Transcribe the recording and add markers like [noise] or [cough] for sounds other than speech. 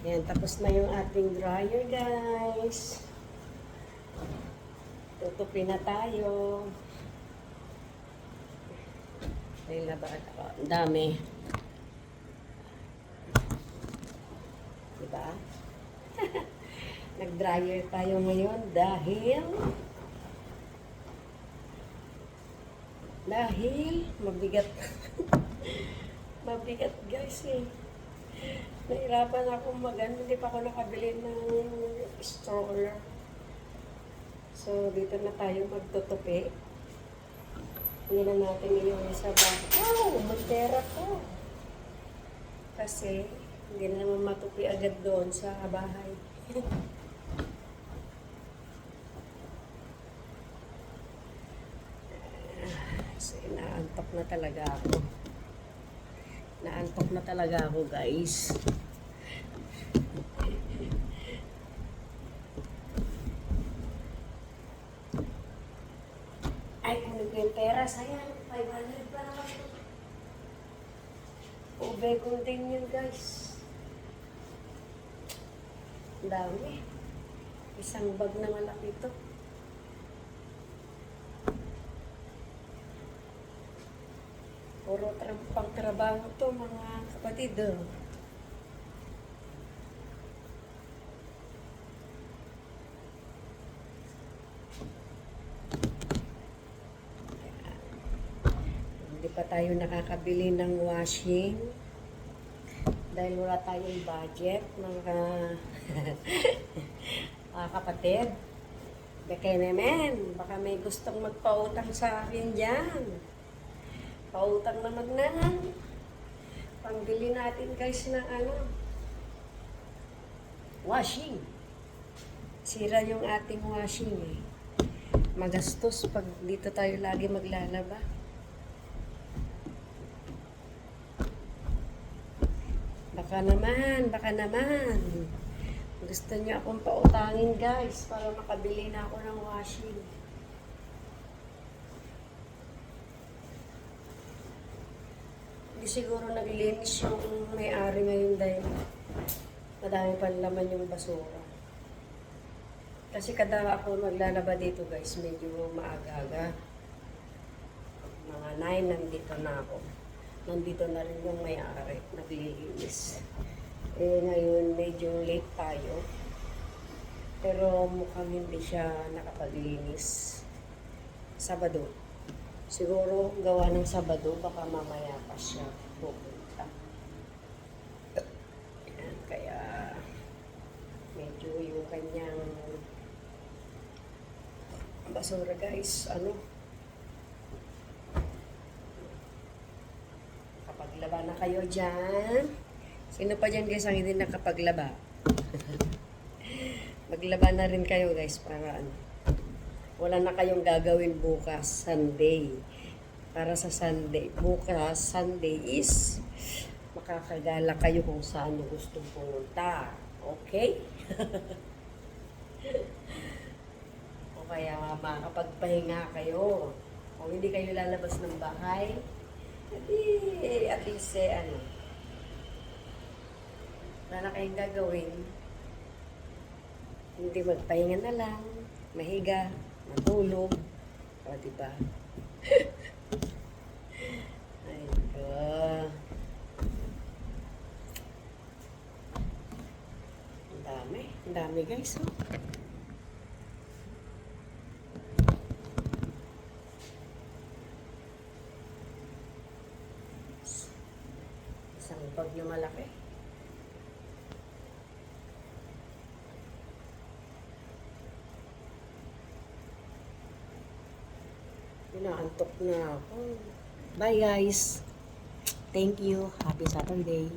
Yan, tapos na yung ating dryer, guys. Tutupin na tayo. Ay, laban ako. Ang dami. Diba? [laughs] Nag-dryer tayo ngayon dahil dahil mabigat [laughs] mabigat guys eh. Nahirapan ako mag-ano, hindi pa ako nakabili ng stroller. So, dito na tayo magtutupi. Hindi na natin yung isa ba. Wow! Magtera ko. Kasi, hindi na naman matupi agad doon sa bahay. [laughs] so, inaantok na talaga ako. Naantok na talaga ako, guys. Ay, kung yung pera, sayang. 500 pa naman. Ube din yun, guys. Ang dami. Isang bag na malaki ito. Puro tra- pang trabaho to, mga kapatid. Oh. Hindi pa tayo nakakabili ng washing dahil wala tayong budget mga [laughs] mga kapatid. Baka naman, baka may gustong magpautang sa akin dyan. Pautang na magnahan. Pangbili natin guys ng ano, washing. Sira yung ating washing eh. Magastos pag dito tayo lagi maglalaba. Baka naman, baka naman. Gusto niyo akong pautangin guys para makabili na ako ng washing. Siguro naglinis yung may-ari ngayon dahil madami pa laman yung basura. Kasi kada ako maglalaba dito guys, medyo maaga-aga. Mga 9 nandito na ako. Nandito na rin yung may-ari, naglilinis. Eh ngayon medyo late tayo. Pero mukhang hindi siya nakapaglinis. Sabado. Siguro gawa ng Sabado, baka mamaya pa siya pupunta. Ayan, kaya medyo yung kanyang basura guys, ano, Nakapaglaba na kayo dyan. Sino pa dyan guys ang hindi nakapaglaba? [laughs] Maglaba na rin kayo guys para ano. Wala na kayong gagawin bukas, Sunday. Para sa Sunday. Bukas, Sunday is makakagala kayo kung saan nyo gustong pumunta. Okay? [laughs] o kaya makakapagpahinga kayo. Kung hindi kayo lalabas ng bahay, Adi, at least, eh, ano, wala na kayong gagawin. Hindi magpahinga na lang, mahiga, matulog. O, diba? [laughs] Ay, ko. Ang dami. Ang dami, guys. Oh. Isang bag na malaki. Inaantok na ako. Bye guys. Thank you. Happy Saturday.